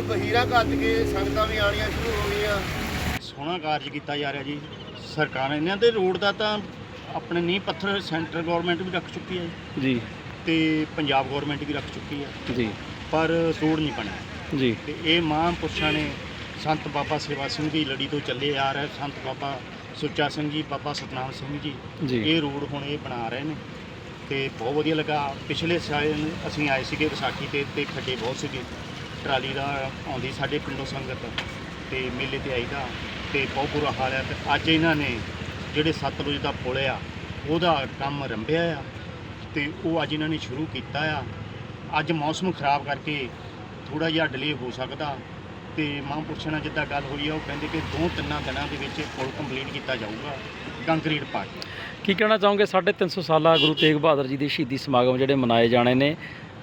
ਬਹੀਰਾ ਕੱਟ ਕੇ ਸੰਗਤਾਂ ਵੀ ਆਣੀਆਂ ਸ਼ੁਰੂ ਹੋ ਗਈਆਂ। ਸੋਹਣਾ ਕਾਰਜ ਕੀਤਾ ਜਾ ਰਿਹਾ ਜੀ। ਸਰਕਾਰ ਇਹਨਾਂ ਦੇ ਰੋਡ ਦਾ ਤਾਂ ਆਪਣੇ ਨੀਂਹ ਪੱਥਰ ਸੈਂਟਰ ਗਵਰਨਮੈਂਟ ਵੀ ਰੱਖ ਚੁੱਕੀ ਹੈ। ਜੀ। ਤੇ ਪੰਜਾਬ ਗਵਰਨਮੈਂਟ ਵੀ ਰੱਖ ਚੁੱਕੀ ਹੈ। ਜੀ। ਪਰ ਰੋਡ ਨਹੀਂ ਬਣਿਆ। ਜੀ। ਤੇ ਇਹ ਮਹਾਂਪੁਰਸ਼ਾਂ ਨੇ ਸੰਤ ਬਾਬਾ ਸੇਵਾ ਸਿੰਘ ਦੀ ਲੜੀ ਤੋਂ ਚੱਲੇ ਆ ਰਹੇ ਸੰਤ ਬਾਬਾ ਸੁੱਚਾ ਸਿੰਘ ਜੀ ਬਾਬਾ ਸਤਨਾਮ ਸਿੰਘ ਜੀ। ਜੀ। ਇਹ ਰੋਡ ਹੁਣ ਇਹ ਬਣਾ ਰਹੇ ਨੇ। ਤੇ ਬਹੁਤ ਵਧੀਆ ਲੱਗਾ। ਪਿਛਲੇ ਸਾਲ ਅਸੀਂ ਆਏ ਸੀਗੇ ਵਿਸਾਖੀ ਤੇ ਤੇ ਖੱਡੇ ਬਹੁਤ ਸੀਗੇ। ਟਰਾਲੀ ਦਾ ਆਉਂਦੀ ਸਾਡੇ ਪਿੰਡੋਂ ਸੰਗਤ ਤੇ ਮੇਲੇ ਤੇ ਆਈ ਦਾ ਤੇ ਬਹੁਤ ਬੁਰਾ ਹਾਲ ਹੈ ਤੇ ਅੱਜ ਇਹਨਾਂ ਨੇ ਜਿਹੜੇ ਸਤਲੁਜ ਦਾ ਪੁਲ ਆ, ਉਹਦਾ ਕੰਮ ਰੰਭਿਆ ਆ ਤੇ ਉਹ ਅੱਜ ਇਹਨਾਂ ਨੇ ਸ਼ੁਰੂ ਕੀਤਾ ਆ। ਅੱਜ ਮੌਸਮ ਖਰਾਬ ਕਰਕੇ ਥੋੜਾ ਜਿਹਾ ਡਿਲੇ ਹੋ ਸਕਦਾ ਤੇ ਮਹਾਂਪੁਰਸ਼ਾਂ ਨਾਲ ਜਿੱਦਾਂ ਗੱਲ ਹੋਈ ਆ, ਉਹ ਕਹਿੰਦੇ ਕਿ ਦੋ ਤਿੰਨਾਂ ਦਿਨਾਂ ਦੇ ਵਿੱਚ ਪੁਲ ਕੰਪਲੀਟ ਕੀਤਾ ਜਾਊਗਾ ਕੰਕਰੀਟ ਪਾ ਕੇ ਕੀ ਕਹਿਣਾ ਚਾਹੋਗੇ? 350 ਸਾਲਾ ਗੁਰੂ ਤੇਗ ਬਹਾਦਰ ਜੀ ਦੇ ਸ਼ਹੀਦੀ ਸਮਾਗਮ ਜਿਹੜੇ ਮਨਾਏ ਜਾਣੇ ਨੇ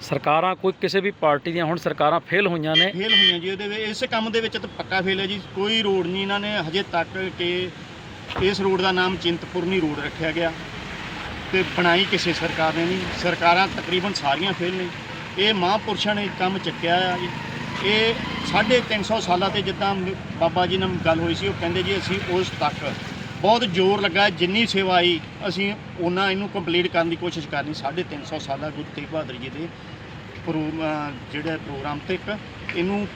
ਸਰਕਾਰਾਂ, ਕੋਈ ਕਿਸੇ ਵੀ ਪਾਰਟੀ ਦੀਆਂ ਹੁਣ ਸਰਕਾਰਾਂ ਫੇਲ ਹੋਈਆਂ ਨੇ। ਫੇਲ ਹੋਈਆਂ ਜੀ, ਉਹਦੇ ਵਿੱਚ ਇਸ ਕੰਮ ਦੇ ਵਿੱਚ ਤਾਂ ਪੱਕਾ ਫੇਲ ਹੈ ਜੀ। ਕੋਈ ਰੋਡ ਨਹੀਂ ਇਹਨਾਂ ਨੇ ਹਜੇ ਤੱਕ ਕਿ ਇਸ ਰੋਡ ਦਾ ਨਾਮ ਚਿੰਤਪੁਰਨੀ ਰੋਡ ਰੱਖਿਆ ਗਿਆ। ਤੇ ਬਣਾਈ ਕਿਸੇ ਸਰਕਾਰ ਨੇ ਨਹੀਂ। ਸਰਕਾਰਾਂ ਤਕਰੀਬਨ ਸਾਰੀਆਂ ਫੇਲ ਨੇ। ਇਹ ਮਹਾਂਪੁਰਸ਼ਾਂ ਨੇ ਕੰਮ ਚੱਕਿਆ ਆ ਜੀ। ਇਹ 350 ਸਾਲਾਂ ਤੇ ਜਿੱਦਾਂ ਬਾਬਾ ਜੀ ਨਾਲ ਗੱਲ ਹੋਈ ਸੀ, ਉਹ ਕਹਿੰਦੇ ਜੀ ਅਸੀਂ ਉਸ ਤੱਕ ਬਹੁਤ ਜ਼ੋਰ ਲੱਗਾ ਜਿੰਨੀ ਸੇਵਾ ਆਈ ਅਸੀਂ ਉਹਨਾਂ ਇਹਨੂੰ ਕੰਪਲੀਟ ਕਰਨ ਦੀ ਕੋਸ਼ਿਸ਼ ਕਰਨੀ। 350 ਸਾਲਾਂ ਗੁਰੂ ਤੇਗ ਬਹਾਦਰ ਜੀ ਦੇ ਪ੍ਰੋ ਜਿਹੜੇ ਪ੍ਰੋਗਰਾਮ ਤੇ ਇੱਕ ਇਹਨੂੰ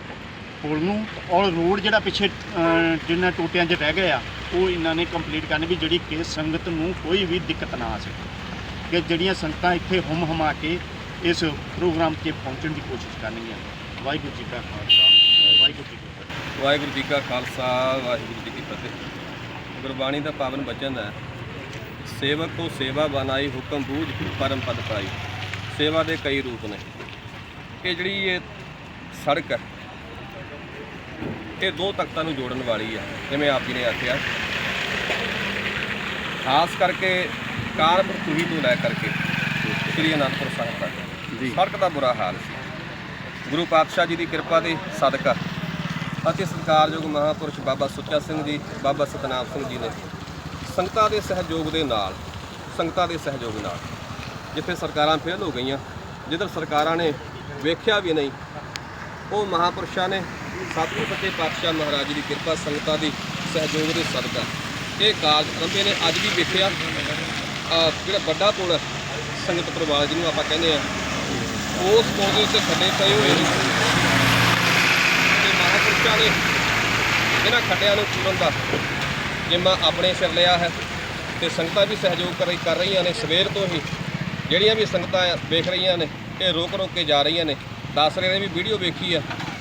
ਪੁਲ ਨੂੰ ਔਰ ਰੋਡ ਜਿਹੜਾ ਪਿੱਛੇ ਅਹ, ਜਿੰਨਾ ਟੋਟਿਆਂ 'ਚ ਰਹਿ ਗਿਆ ਉਹ ਇਹਨਾਂ ਨੇ ਕੰਪਲੀਟ ਕਰਨੀ ਵੀ ਜਿਹੜੀ ਕਿ ਸੰਗਤ ਨੂੰ ਕੋਈ ਵੀ ਦਿੱਕਤ ਨਾ ਆ ਸਕੇ। ਕਿ ਜਿਹੜੀਆਂ ਸੰਗਤਾਂ ਇੱਥੇ ਹੁਮ ਹਮਾ ਕੇ ਇਸ ਪ੍ਰੋਗਰਾਮ 'ਤੇ ਪਹੁੰਚਣ ਦੀ ਕੋਸ਼ਿਸ਼ ਕਰਨਗੀਆਂ ਵਾਹਿਗੁਰੂ ਜੀ ਕਾ ਖਾਲਸਾ ਵਾਹਿਗੁਰੂ ਜੀ ਕੀ ਫਤਿਹ। ਵਾਹਿਗੁਰੂ ਜੀ ਕਾ ਖਾਲਸਾ ਵਾਹਿਗੁਰੂ ਜੀ ਕੀ ਫਤਿਹ। ਗੁਰਬਾਣੀ ਦਾ ਪਾਵਨ ਬਚਨ ਹੈ। ਸੇਵਕ ਕੋ ਸੇਵਾ ਬਨਾਈ ਹੁਕਮ ਬੂਝ ਪਰਮ ਪਦ ਪਾਈ। ਸੇਵਾ ਦੇ ਕਈ ਰੂਪ ਨੇ। ਇਹ ਜਿਹੜੀ ਇਹ ਸੜਕ ਹੈ ਇਹ ਦੋ ਤਖਤਾਂ ਨੂੰ ਜੋੜਨ ਵਾਲੀ ਹੈ ਜਿਵੇਂ ਆਪ ਜੀ ਨੇ ਆਖਿਆ। ਖਾਸ ਕਰਕੇ ਕਾਨਪੁਰ ਤੁਹੀ ਤੋਂ ਲੈ ਕਰਕੇ ਸ੍ਰੀ ਅਨੰਦਪੁਰ ਸਾਹਿਬ ਤੱਕ। ਸੜਕ ਦਾ ਬੁਰਾ ਹਾਲ ਸੀ। ਗੁਰੂ ਪਾਤਸ਼ਾਹ ਜੀ ਦੀ ਕਿਰਪਾ ਦੇ ਸਦਕਾ ਅਤੇ ਸਤਿਕਾਰਯੋਗ ਮਹਾਪੁਰਸ਼ ਬਾਬਾ ਸੁੱਚਾ ਸਿੰਘ ਜੀ ਬਾਬਾ ਸਤਨਾਮ ਸਿੰਘ ਜੀ ਨੇ ਸੰਗਤਾਂ ਦੇ ਸਹਿਯੋਗ ਦੇ ਨਾਲ ਸੰਗਤਾਂ ਦੇ ਸਹਿਯੋਗ ਨਾਲ ਜਿੱਥੇ ਸਰਕਾਰਾਂ ਫੇਲ ਹੋ ਗਈਆਂ ਜਿੱਧਰ ਸਰਕਾਰਾਂ ਨੇ ਵੇਖਿਆ ਵੀ ਨਹੀਂ ਉਹ ਮਹਾਪੁਰਸ਼ਾਂ ਨੇ ਸਤਿਗੁਰੂ ਫਤਿਹ ਪਾਤਸ਼ਾਹ ਮਹਾਰਾਜ ਜੀ ਦੀ ਕਿਰਪਾ ਸੰਗਤਾਂ ਦੀ ਸਹਿਯੋਗ ਦੇ ਸਦਕਾ ਇਹ ਕਾਰਜ ਆਰੰਭੇ ਨੇ ਅੱਜ ਵੀ ਵੇਖਿਆ। ਜਿਹੜਾ ਵੱਡਾ ਪੁਲ ਹੈ, ਸੰਗਤ ਪਰਿਵਾਰ ਜਿਹਨੂੰ ਆਪਾਂ ਕਹਿੰਦੇ ਆ ਉਸ ਪੁਲ ਦੇ ਉੱਤੇ ਖੱਡੇ ਪਏ ਹੋਏ ਨੇ। ਨੇ ਇਹਨਾਂ ਖੱਡਿਆਂ ਨੂੰ ਪੂਰਨ ਦਾ ਜਿੰਮਾ ਆਪਣੇ ਸਿਰ ਲਿਆ ਹੈ ਤੇ ਸੰਗਤਾਂ ਵੀ ਸਹਿਯੋਗ ਕਰ ਕਰ ਰਹੀਆਂ ਨੇ। ਸਵੇਰ ਤੋਂ ਹੀ ਜਿਹੜੀਆਂ ਵੀ ਸੰਗਤਾਂ ਵੇਖ ਰਹੀਆਂ ਨੇ ਇਹ ਰੋਕ ਰੋਕ ਕੇ ਜਾ ਰਹੀਆਂ ਨੇ। ਦੱਸ ਰਹੇ ਨੇ ਵੀ ਵੀਡੀਓ ਵੇਖੀ ਆ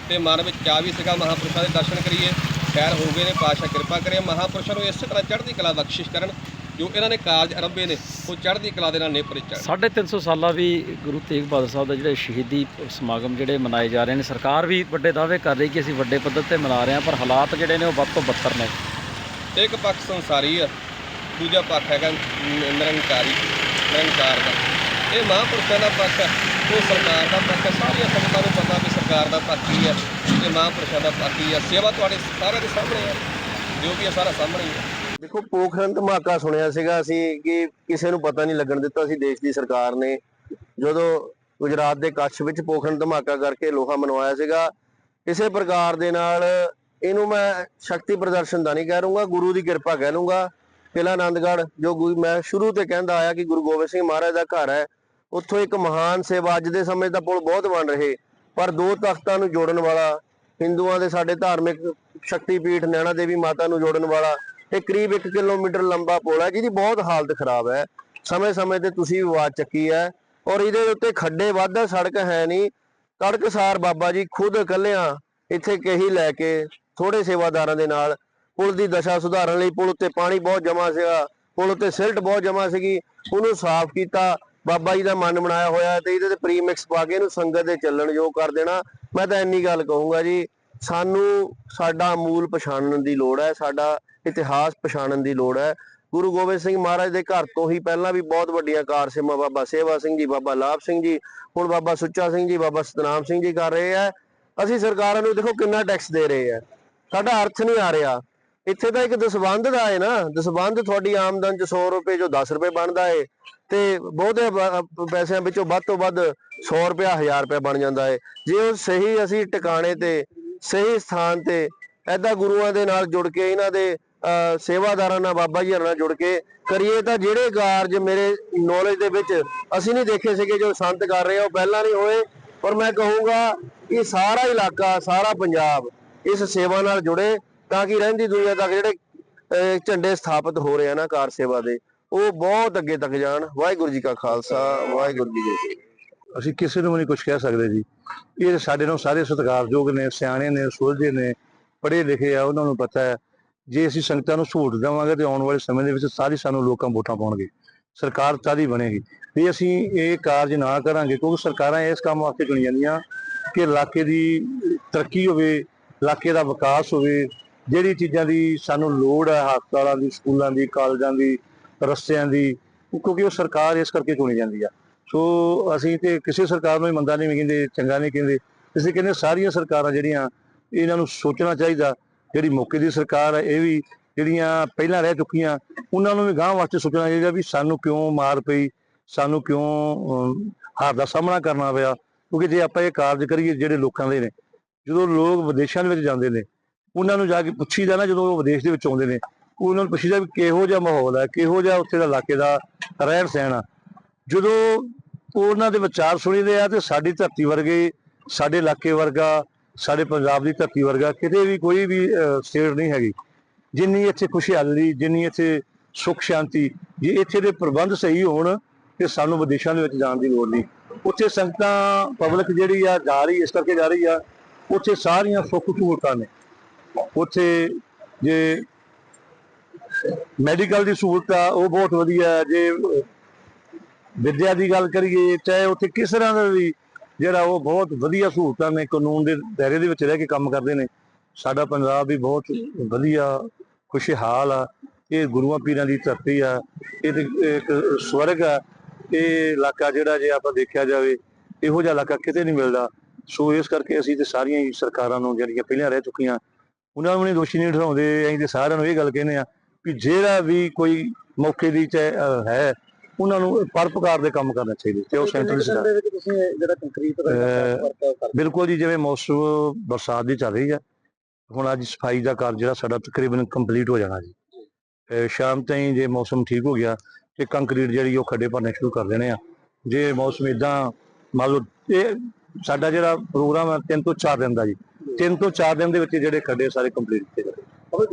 ਤੇ ਮਨ ਵਿੱਚ ਚਾਅ ਵੀ ਸੀਗਾ ਮਹਾਪੁਰਸ਼ਾਂ ਦੇ ਦਰਸ਼ਨ ਕਰੀਏ। ਖੈਰ ਹੋ ਗਏ ਨੇ ਪਾਸ਼ਾ ਕਿਰਪਾ ਕਰੇ। ਮਹਾਪੁਰਸ਼ਾਂ ਨੂੰ ਇਸੇ ਤਰ੍ਹਾਂ ਚੜ੍ਹਦੀ ਕਲਾ ਬਖਸ਼ਿਸ਼ ਕਰਨ ਜੋ ਇਹਨਾਂ ਨੇ ਕਾਰਜ ਆਰੰਭੇ ਨੇ ਉਹ ਚੜ੍ਹਦੀ ਕਲਾ ਦੇ ਨਾਲ ਨੇਪਰੇ ਚੜ੍ਹ 350 ਸਾਲਾ ਵੀ ਗੁਰੂ ਤੇਗ ਬਹਾਦਰ ਸਾਹਿਬ ਦਾ ਜਿਹੜੇ ਸ਼ਹੀਦੀ ਸਮਾਗਮ ਜਿਹੜੇ ਮਨਾਏ ਜਾ ਰਹੇ ਨੇ ਸਰਕਾਰ ਵੀ ਵੱਡੇ ਦਾਅਵੇ ਕਰ ਰਹੀ ਕਿ ਅਸੀਂ ਵੱਡੇ ਪੱਧਰ ਤੇ ਮਨਾ ਰਹੇ ਹਾਂ ਪਰ ਹਾਲਾਤ ਜਿਹੜੇ ਨੇ ਉਹ ਵੱਧ ਤੋਂ ਬੱਤਰ ਨੇ। ਇੱਕ ਪੱਖ ਸੰਸਾਰੀ ਆ ਦੂਜਾ ਪੱਖ ਹੈਗਾ ਨਿਰੰਕਾਰੀ ਨਿਰੰਕਾਰ ਦਾ। ਇਹ ਮਹਾਂਪੁਰਸ਼ਾਂ ਦਾ ਪੱਖ ਹੈ ਉਹ ਸਰਕਾਰ ਦਾ ਪੱਖ ਹੈ ਸਾਰੀਆਂ ਸੰਗਤਾਂ ਨੂੰ ਪਤਾ ਵੀ ਸਰਕਾਰ ਦਾ ਪੱਖ ਕੀ ਹੈ ਤੇ ਮਹਾਂਪੁਰਸ਼ਾਂ ਦਾ ਪੱਖ ਕੀ ਹੈ ਸੇਵਾ ਤੁਹਾਡੇ ਸਾਰਿਆਂ ਦੇ ਸਾਹਮਣੇ ਹੈ ਜੋ ਵੀ ਹੈ ਸਾਰਾ ਸਾਹਮਣੇ ਹੀ ਹੈ ਦੇਖੋ, ਪੋਖਰਨ ਧਮਾਕਾ ਸੁਣਿਆ ਸੀਗਾ ਅਸੀਂ ਕਿ ਕਿਸੇ ਨੂੰ ਪਤਾ ਨਹੀਂ ਲੱਗਣ ਦਿੱਤਾ ਸੀ ਦੇਸ਼ ਦੀ ਸਰਕਾਰ ਨੇ। ਜਦੋਂ ਗੁਜਰਾਤ ਦੇ ਕੱਛ ਵਿੱਚ ਪੋਖਰਨ ਧਮਾਕਾ ਕਰਕੇ ਲੋਹਾ ਮਨਵਾਇਆ ਸੀਗਾ ਕਿਸੇ ਪ੍ਰਕਾਰ ਦੇ ਨਾਲ ਇਹਨੂੰ ਮੈਂ ਸ਼ਕਤੀ ਪ੍ਰਦਰਸ਼ਨ ਦਾ ਨਹੀਂ ਕਹਿ ਰਹੂੰਗਾ, ਗੁਰੂ ਦੀ ਕਿਰਪਾ ਕਹਿ ਲੂੰਗਾ। ਕਿਲਾ ਆਨੰਦਗੜ੍ਹ ਜੋ ਗੁਰੂ ਮੈਂ ਸ਼ੁਰੂ ਤੇ ਕਹਿੰਦਾ ਆਇਆ ਕਿ ਗੁਰੂ ਗੋਬਿੰਦ ਸਿੰਘ ਮਹਾਰਾਜ ਦਾ ਘਰ ਹੈ, ਉੱਥੋਂ ਇੱਕ ਮਹਾਨ ਸੇਵਾ ਅੱਜ ਦੇ ਸਮੇਂ ਦਾ ਪੁਲ ਬਹੁਤ ਬਣ ਰਹੇ, ਪਰ ਦੋ ਤਖਤਾਂ ਨੂੰ ਜੋੜਨ ਵਾਲਾ, ਹਿੰਦੂਆਂ ਦੇ ਸਾਡੇ ਧਾਰਮਿਕ ਸ਼ਕਤੀ ਪੀਠ ਨੈਣਾ ਦੇਵੀ ਮਾਤਾ ਨੂੰ ਜੋੜਨ ਵਾਲਾ ਇਹ ਕਰੀਬ 1 ਕਿਲੋਮੀਟਰ ਲੰਬਾ ਪੁਲ ਹੈ ਜਿਹਦੀ ਬਹੁਤ ਹਾਲਤ ਖਰਾਬ ਹੈ। ਸਮੇਂ-ਸਮੇਂ ਤੇ ਤੁਸੀਂ ਵੀ ਆਵਾਜ਼ ਚੱਕੀ ਹੈ ਔਰ ਇਹਦੇ ਉੱਤੇ ਖੱਡੇ ਵੱਧ ਹੈ ਸੜਕ ਹੈ ਨਹੀਂ। ਤੜਕਸਾਰ ਬਾਬਾ ਜੀ ਖੁਦ ਇਕੱਲਿਆਂ ਇੱਥੇ ਕਹੀ ਲੈ ਕੇ ਥੋੜੇ ਸੇਵਾਦਾਰਾਂ ਦੇ ਨਾਲ ਪੁਲ ਦੀ ਦਸ਼ਾ ਸੁਧਾਰਨ ਲਈ ਪੁਲ ਉੱਤੇ ਪਾਣੀ ਬਹੁਤ ਜਮਾ ਸੀਗਾ, ਪੁਲ ਉੱਤੇ ਸਿਲਟ ਬਹੁਤ ਜਮਾ ਸੀਗੀ, ਉਹਨੂੰ ਸਾਫ਼ ਕੀਤਾ, ਬਾਬਾ ਜੀ ਦਾ ਮਨ ਬਣਾਇਆ ਹੋਇਆ ਤੇ ਇਹਦੇ ਤੇ ਪ੍ਰੀਮਿਕਸ ਪਾ ਕੇ ਇਹਨੂੰ ਸੰਗਤ ਦੇ ਚੱਲਣ ਯੋਗ ਕਰ ਦੇਣਾ। ਮੈਂ ਤਾਂ ਇੰਨੀ ਗੱਲ ਕਹੂੰਗਾ ਜੀ ਸਾਨੂੰ ਸਾਡਾ ਮੂਲ ਪਛਾਣਨ ਦੀ ਲੋੜ ਹੈ, ਸਾਡਾ ਇਤਿਹਾਸ ਪਛਾਣਨ ਦੀ ਲੋੜ ਹੈ। ਗੁਰੂ ਗੋਬਿੰਦ ਸਿੰਘ ਮਹਾਰਾਜ ਦੇ ਘਰ ਤੋਂ ਹੀ ਪਹਿਲਾਂ ਵੀ ਬਹੁਤ ਵੱਡੀਆਂ ਕਾਰਸੇਵਾ ਬਾਬਾ ਸੇਵਾ ਸਿੰਘ ਜੀ, ਬਾਬਾ ਲਾਭ ਸਿੰਘ ਜੀ, ਹੁਣ ਬਾਬਾ ਸੁੱਚਾ ਸਿੰਘ ਜੀ, ਬਾਬਾ ਸਤਨਾਮ ਸਿੰਘ ਜੀ ਕਰ ਰਹੇ ਆ ਅਸੀਂ ਸਰਕਾਰਾਂ ਨੂੰ ਦੇਖੋ ਕਿੰਨਾ ਟੈਕਸ ਦੇ ਰਹੇ ਆ ਸਾਡਾ ਅਰਥ ਨਹੀਂ ਆ ਰਿਹਾ। ਇੱਥੇ ਤਾਂ ਇੱਕ ਦਸਵੰਧ ਦਾ ਹੈ ਨਾ। ਦਸਵੰਧ ਤੁਹਾਡੀ ਆਮਦਨ ਚ 100 ਰੁਪਏ ਚੋਂ 10 ਰੁਪਏ ਬਣਦਾ ਏ ਤੇ ਬਹੁਤੇ ਪੈਸਿਆਂ ਵਿੱਚੋਂ ਵੱਧ ਤੋਂ ਵੱਧ 100 ਰੁਪਇਆ 1000 ਰੁਪਏ ਬਣ ਜਾਂਦਾ ਹੈ ਜੇ ਉਹ ਸਹੀ ਅਸੀਂ ਟਿਕਾਣੇ ਤੇ ਸਹੀ ਸਥਾਨ ਤੇ ਐਦਾਂ ਗੁਰੂਆਂ ਦੇ ਨਾਲ ਜੁੜ ਕੇ, ਇਹਨਾਂ ਦੇ ਸੇਵਾਦਾਰਾਂ ਨਾਲ, ਬਾਬਾ ਜੀ ਨਾਲ ਜੁੜ ਕੇ ਕਰੀਏ ਤਾਂ ਜਿਹੜੇ ਕਾਰਜ ਮੇਰੇ ਨੌਲੇਜ ਦੇ ਵਿੱਚ ਅਸੀਂ ਨਹੀਂ ਦੇਖੇ ਸੀਗੇ ਜੋ ਸੰਤ ਕਰ ਰਹੇ ਆ, ਉਹ ਪਹਿਲਾਂ ਨਹੀਂ ਹੋਏ। ਪਰ ਮੈਂ ਕਹੂੰਗਾ ਕਿ ਸਾਰਾ ਇਲਾਕਾ, ਸਾਰਾ ਪੰਜਾਬ ਇਸ ਸੇਵਾ ਨਾਲ ਜੁੜੇ ਤਾਂ ਕਿ ਰਹਿੰਦੀ ਦੁਨੀਆ ਤੱਕ ਜਿਹੜੇ ਝੰਡੇ ਸਥਾਪਿਤ ਹੋ ਰਹੇ ਆ ਨਾ ਕਾਰ ਸੇਵਾ ਦੇ, ਉਹ ਬਹੁਤ ਅੱਗੇ ਤੱਕ ਜਾਣ। ਵਾਹਿਗੁਰੂ ਜੀ ਕਾ ਖਾਲਸਾ, ਵਾਹਿਗੁਰੂ ਜੀ ਕੀ ਫਤਿਹ। ਅਸੀਂ ਕਿਸੇ ਨੂੰ ਵੀ ਨਹੀਂ ਕੁਝ ਕਹਿ ਸਕਦੇ ਜੀ। ਇਹ ਸਾਡੇ ਨਾਲ ਸਾਰੇ ਸਤਿਕਾਰਯੋਗ ਨੇ, ਸਿਆਣੇ ਨੇ, ਸੁਲਝੇ ਨੇ, ਪੜ੍ਹੇ ਲਿਖੇ ਆ, ਉਹਨਾਂ ਨੂੰ ਪਤਾ ਹੈ। ਜੇ ਅਸੀਂ ਸੰਗਤਾਂ ਨੂੰ ਸਹੂਲਤ ਦੇਵਾਂਗੇ ਤੇ ਆਉਣ ਵਾਲੇ ਸਮੇਂ ਦੇ ਵਿੱਚ ਸਾਰੀ ਸਾਨੂੰ ਲੋਕਾਂ ਵੋਟਾਂ ਪਾਉਣਗੇ। ਸਰਕਾਰ ਤਾਦੀ ਬਣੇਗੀ। ਵੀ ਅਸੀਂ ਇਹ ਕਾਰਜ ਨਾ ਕਰਾਂਗੇ, ਕਿਉਂਕਿ ਸਰਕਾਰਾਂ ਇਸ ਕੰਮ ਵਾਸਤੇ ਚੁਣੀ ਜਾਂਦੀਆਂ ਕਿ ਇਲਾਕੇ ਦੀ ਤਰੱਕੀ ਹੋਵੇ, ਇਲਾਕੇ ਦਾ ਵਿਕਾਸ ਹੋਵੇ, ਜਿਹੜੀ ਚੀਜ਼ਾਂ ਦੀ ਸਾਨੂੰ ਲੋੜ ਹੈ, ਹਸਪਤਾਲਾਂ ਦੀ, ਸਕੂਲਾਂ ਦੀ, ਕਾਲਜਾਂ ਦੀ, ਰਸਤਿਆਂ ਦੀ ਕਿਉਂਕਿ ਉਹ ਸਰਕਾਰ ਇਸ ਕਰਕੇ ਚੁਣੀ ਜਾਂਦੀ ਆ। ਸੋ ਅਸੀਂ ਤੇ ਕਿਸੇ ਸਰਕਾਰ ਨੂੰ ਹੀ ਮੰਦਾ ਨਹੀਂ ਕਹਿੰਦੇ ਚੰਗਾ ਨਹੀਂ ਕਹਿੰਦੇ। ਅਸੀਂ ਕਹਿੰਦੇ ਸਾਰੀਆਂ ਸਰਕਾਰਾਂ ਜਿਹੜੀਆਂ, ਇਹਨਾਂ ਨੂੰ ਸੋਚਣਾ ਚਾਹੀਦਾ, ਜਿਹੜੀ ਮੌਕੇ ਦੀ ਸਰਕਾਰ ਹੈ, ਇਹ ਵੀ ਜਿਹੜੀਆਂ ਪਹਿਲਾਂ ਰਹਿ ਚੁੱਕੀਆਂ, ਉਹਨਾਂ ਨੂੰ ਵੀ ਗਾਂਹ ਵਾਸਤੇ ਸੋਚਣਾ ਚਾਹੀਦਾ ਵੀ ਸਾਨੂੰ ਕਿਉਂ ਮਾਰ ਪਈ, ਸਾਨੂੰ ਕਿਉਂ ਹਾਰ ਦਾ ਸਾਹਮਣਾ ਕਰਨਾ ਪਿਆ। ਕਿਉਂਕਿ ਜੇ ਆਪਾਂ ਇਹ ਕਾਰਜ ਕਰੀਏ, ਜਿਹੜੇ ਲੋਕਾਂ ਦੇ ਨੇ, ਜਦੋਂ ਲੋਕ ਵਿਦੇਸ਼ਾਂ ਦੇ ਵਿੱਚ ਜਾਂਦੇ ਨੇ, ਉਹਨਾਂ ਨੂੰ ਜਾ ਕੇ ਪੁੱਛੀਦਾ ਨਾ, ਜਦੋਂ ਉਹ ਵਿਦੇਸ਼ ਦੇ ਵਿੱਚ ਆਉਂਦੇ ਨੇ, ਉਹਨਾਂ ਨੂੰ ਪੁੱਛੀਦਾ ਵੀ ਕਿਹੋ ਜਿਹਾ ਮਾਹੌਲ ਹੈ, ਕਿਹੋ ਜਿਹਾ ਉੱਥੇ ਦਾ ਇਲਾਕੇ ਦਾ ਰਹਿਣ ਸਹਿਣ ਆ। ਜਦੋਂ ਉਹਨਾਂ ਦੇ ਵਿਚਾਰ ਸੁਣੀਦੇ ਆ ਤੇ ਸਾਡੀ ਧਰਤੀ ਵਰਗੇ, ਸਾਡੇ ਇਲਾਕੇ ਵਰਗਾ, ਸਾਡੇ ਪੰਜਾਬ ਦੀ ਧਰਤੀ ਵਰਗਾ ਕਿਤੇ ਵੀ ਕੋਈ ਵੀ ਸਟੇਟ ਨਹੀਂ ਹੈਗੀ। ਜਿੰਨੀ ਇੱਥੇ ਖੁਸ਼ਹਾਲੀ, ਜਿੰਨੀ ਇੱਥੇ ਸੁਖ ਸ਼ਾਂਤੀ, ਜੇ ਇੱਥੇ ਦੇ ਪ੍ਰਬੰਧ ਸਹੀ ਹੋਣ ਤੇ ਸਾਨੂੰ ਵਿਦੇਸ਼ਾਂ ਦੇ ਵਿੱਚ ਜਾਣ ਦੀ ਲੋੜ ਨਹੀਂ। ਉੱਥੇ ਸੰਗਤਾਂ ਪਬਲਿਕ ਜਿਹੜੀ ਆ, ਜਾ ਰਹੀ, ਇਸ ਕਰਕੇ ਜਾ ਰਹੀ ਆ, ਉੱਥੇ ਸਾਰੀਆਂ ਸੁੱਖ ਸਹੂਲਤਾਂ ਨੇ। ਉੱਥੇ ਜੇ ਮੈਡੀਕਲ ਦੀ ਸਹੂਲਤ ਆ, ਉਹ ਬਹੁਤ ਵਧੀਆ, ਜੇ ਵਿੱਦਿਆ ਦੀ ਗੱਲ ਕਰੀਏ ਚਾਹੇ ਉੱਥੇ ਕਿਸ ਤਰ੍ਹਾਂ ਦਾ ਵੀ ਜਿਹੜਾ ਉਹ ਬਹੁਤ ਵਧੀਆ ਸਹੂਲਤਾਂ ਨੇ ਕਾਨੂੰਨ ਦੇ ਦਾਇਰੇ ਦੇ ਵਿੱਚ ਰਹਿ ਕੇ ਕੰਮ ਕਰਦੇ ਨੇ ਸਾਡਾ ਪੰਜਾਬ ਵੀ ਬਹੁਤ ਵਧੀਆ ਖੁਸ਼ਹਾਲ ਆ ਇਹ ਗੁਰੂਆਂ ਪੀਰਾਂ ਦੀ ਧਰਤੀ ਆ ਇਹ ਤੇ ਇੱਕ ਸਵਰਗ ਆ ਇਹ ਇਲਾਕਾ ਜਿਹੜਾ ਜੇ ਆਪਾਂ ਦੇਖਿਆ ਜਾਵੇ ਇਹੋ ਜਿਹਾ ਇਲਾਕਾ ਕਿਤੇ ਨਹੀਂ ਮਿਲਦਾ ਸੋ ਇਸ ਕਰਕੇ ਅਸੀਂ ਤੇ ਸਾਰੀਆਂ ਹੀ ਸਰਕਾਰਾਂ ਨੂੰ ਜਿਹੜੀਆਂ ਪਹਿਲਾਂ ਰਹਿ ਚੁੱਕੀਆਂ ਉਹਨਾਂ ਨੂੰ ਨਹੀਂ ਦੋਸ਼ੀ ਨਹੀਂ ਠਹਿਰਾਉਂਦੇ ਅਸੀਂ ਤੇ ਸਾਰਿਆਂ ਨੂੰ ਇਹ ਗੱਲ ਕਹਿੰਦੇ ਆ ਵੀ ਜਿਹੜਾ ਵੀ ਕੋਈ ਮੌਕੇ ਦੀ ਚਾਹੇ, ਹੈ ਉਹਨਾਂ ਨੂੰ ਪਰਪਕਾਰ ਦੇ ਕੰਮ ਕਰਨਾ ਚਾਹੀਦਾ ਤੇ ਉਹ ਸੈਂਟਰ ਦੀ ਦੇ ਵਿੱਚ ਤੁਸੀਂ ਜਿਹੜਾ ਕੰਕਰੀਟ ਅਹ, ਬਿਲਕੁਲ ਜੀ ਜਿਵੇਂ ਮੌਸਮ ਬਰਸਾਤ ਦੀ ਚੱਲ ਰਹੀ ਹੈ ਹੁਣ ਅੱਜ ਸਫ਼ਾਈ ਦਾ ਕਾਰਜ ਜਿਹੜਾ ਸਾਡਾ ਤਕਰੀਬਨ ਕੰਪਲੀਟ ਹੋ ਜਾਣਾ ਜੀ। ਸ਼ਾਮ ਤਾਈਂ ਜੇ ਮੌਸਮ ਠੀਕ ਹੋ ਗਿਆ ਤੇ ਕੰਕਰੀਟ ਜਿਹੜੀ ਉਹ ਖੱਡੇ ਭਰਨੇ ਸ਼ੁਰੂ ਕਰ ਦੇਣੇ ਆ। ਜੇ ਮੌਸਮ ਇਦਾਂ ਮੰਨ ਲਓ ਇਹ ਸਾਡਾ ਜਿਹੜਾ ਪ੍ਰੋਗਰਾਮ ਹੈ 3 ਤੋਂ 4 ਦਿਨ ਦਾ ਜੀ। 3 ਤੋਂ 4 ਦਿਨ ਦੇ ਵਿੱਚ ਜਿਹੜੇ ਖੱਡੇ ਸਾਰੇ ਕੰਪਲੀਟ ਕੀਤੇ ਜਾਣਗੇ।